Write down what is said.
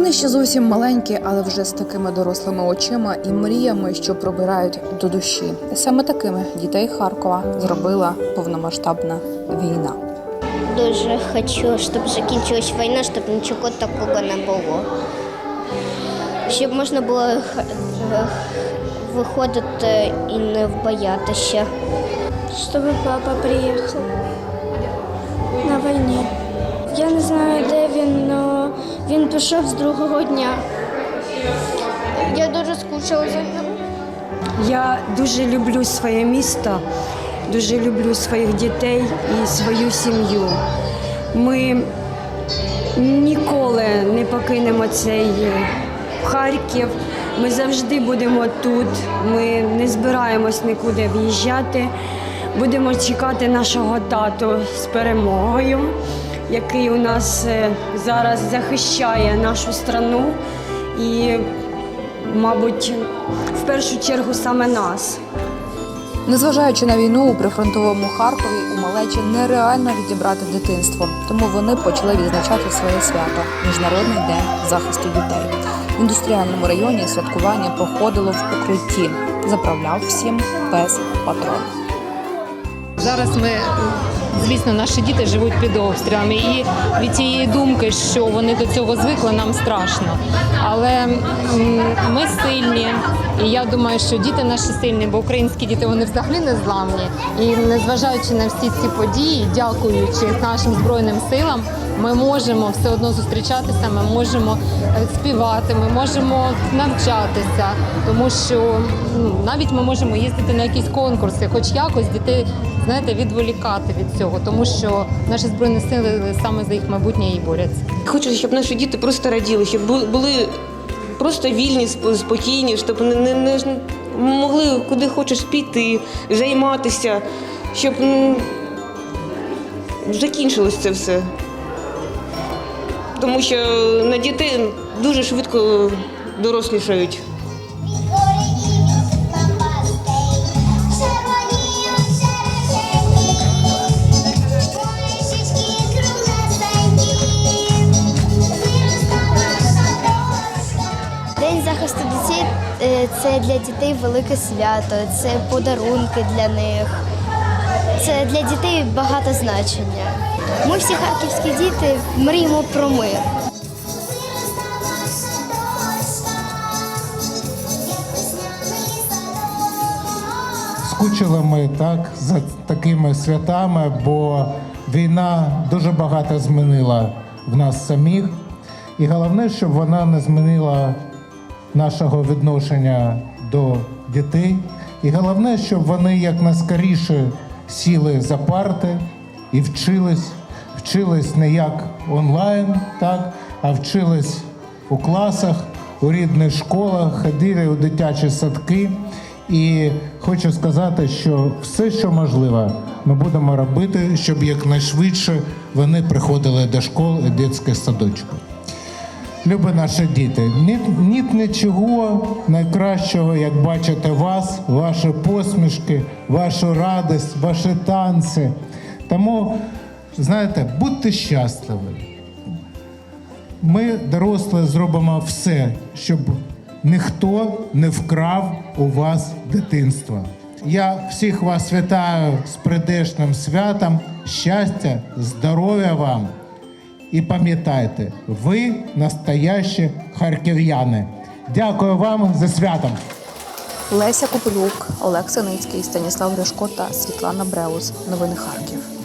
Вони ще зовсім маленькі, але вже з такими дорослими очима і мріями, що пробирають до душі. Саме такими дітей Харкова зробила повномасштабна війна. Дуже хочу, щоб закінчилась війна, щоб нічого такого не було. Щоб можна було виходити і не боятися. Щоб папа приїхав на війні. Я не знаю, де він, але він пішов з другого дня. Я дуже скучила за ним. Я дуже люблю своє місто, дуже люблю своїх дітей і свою сім'ю. Ми ніколи не покинемо цей Харків. Ми завжди будемо тут. Ми не збираємось нікуди в'їжджати. Будемо чекати нашого тату з перемогою, який у нас е, зараз захищає нашу страну і, мабуть, в першу чергу саме нас. Незважаючи на війну у прифронтовому Харкові, у малечі нереально відібрати дитинство, тому вони почали відзначати своє свято Міжнародний день захисту дітей. В індустріальному районі святкування проходило в укритті. Заправляв всім пес патрон. Зараз ми, звісно, наші діти живуть під обстрілами, і від цієї думки, що вони до цього звикли, нам страшно. Але ми сильні, і я думаю, що діти наші сильні, бо українські діти вони взагалі не зламні. І незважаючи на всі ці події, дякуючи нашим збройним силам, ми можемо все одно зустрічатися, ми можемо е, співати, ми можемо навчатися, тому що ну, навіть ми можемо їздити на якісь конкурси, хоч якось дітей знаєте, відволікати від цього, тому що наші збройні сили саме за їх майбутнє і борються. Хочу, щоб наші діти просто раділи, щоб були просто вільні, сп- спокійні, щоб не, не, не могли куди хочеш піти, займатися, щоб закінчилось це все. Тому що на дітей дуже швидко дорослішають. День захисту дітей е, це для дітей велике свято, це подарунки для них. Це для дітей багато значення. Ми всі харківські діти мріємо про мир. Скучили ми так за такими святами, бо війна дуже багато змінила в нас самих. І головне, щоб вона не змінила нашого відношення до дітей. І головне, щоб вони якнайскоріше сіли за парти і вчились, вчились не як онлайн, так, а вчились у класах, у рідних школах, ходили у дитячі садки. І хочу сказати, що все, що можливо, ми будемо робити, щоб якнайшвидше вони приходили до школ і дитячих садочків. Любі наші діти, ні, ні нічого найкращого, як бачити вас, ваші посмішки, вашу радість, ваші танці. Тому, знаєте, будьте щасливі. Ми, дорослі, зробимо все, щоб ніхто не вкрав у вас дитинство. Я всіх вас вітаю з прийдешнім святом, щастя, здоров'я вам. І пам'ятайте, ви настоящі харків'яни. Дякую вам за святом. Леся Копилюк, Олег Синицький, Станіслав Гришко та Світлана Бреус. Новини Харків.